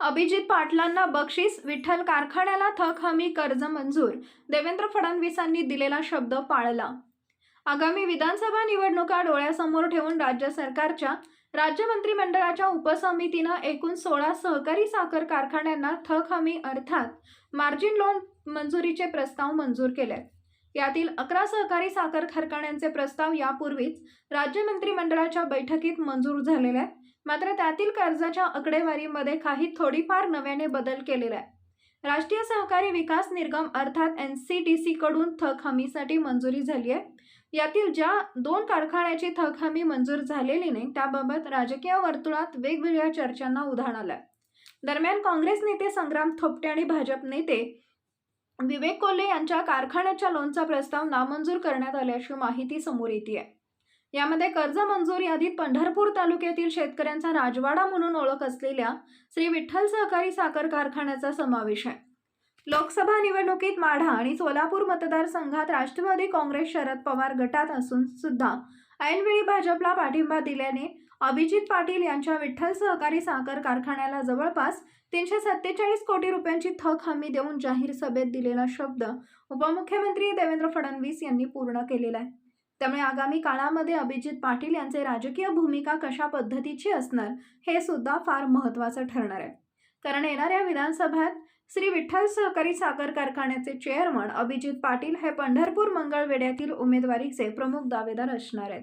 अभिजित पाटलांना बक्षीस विठ्ठल कारखान्याला थक हमी कर्ज मंजूर. देवेंद्र फडणवीसांनी दिलेला शब्द पाळला. आगामी विधानसभा निवडणुका डोळ्यासमोर ठेवून राज्य सरकारच्या राज्य मंत्रिमंडळाच्या उपसमितीनं एकूण सोळा सहकारी साखर कारखान्यांना थक हमी अर्थात मार्जिन लोन मंजुरीचे प्रस्ताव मंजूर केले यातील अकरा सहकारी साखर कारखान्यांचे प्रस्ताव यापूर्वीच राज्य मंत्रिमंडळाच्या बैठकीत मंजूर झालेले आहेत. मात्र त्यातील कर्जाच्या आकडेवारीमध्ये काही थोडीफार नव्याने बदल केलेला आहे राष्ट्रीय सहकारी विकास निगम अर्थात एन सी डी सीकडून थक हमीसाठी मंजुरी झाली आहे. यातील ज्या दोन कारखान्याची थक हमी मंजूर झालेली नाही त्याबाबत राजकीय वर्तुळात वेगवेगळ्या चर्चांना उधाण आलं दरम्यान काँग्रेस नेते संग्राम थोपटे आणि भाजप नेते विवेक कोल्हे यांच्या कारखान्याच्या लोनचा प्रस्ताव नामंजूर करण्यात आल्याची माहिती समोर येते आहे यामध्ये कर्ज मंजूर यादीत पंढरपूर तालुक्यातील शेतकऱ्यांचा राजवाडा म्हणून ओळख असलेल्या श्री विठ्ठल सहकारी साखर कारखान्याचा समावेश आहे. लोकसभा निवडणुकीत माढा आणि सोलापूर मतदारसंघात राष्ट्रवादी काँग्रेस शरद पवार गटात असून सुद्धा ऐनवेळी भाजपला पाठिंबा दिल्याने अभिजित पाटील यांच्या विठ्ठल सहकारी साखर कारखान्याला जवळपास तीनशे सत्तेचाळीस कोटी रुपयांची थक हमी देऊन जाहीर सभेत दिलेला शब्द उपमुख्यमंत्री देवेंद्र फडणवीस यांनी पूर्ण केलेला आहे. त्यामुळे आगामी काळामध्ये अभिजित पाटील यांचे राजकीय भूमिका कशा पद्धतीची असणार हे सुद्धा फार महत्त्वाचं ठरणार आहे. कारण येणाऱ्या विधानसभेत श्री विठ्ठल सहकारी साखर कारखान्याचे चेअरमन अभिजित पाटील हे पंढरपूर मंगळवेढ्यातील उमेदवारीचे प्रमुख दावेदार असणार आहेत.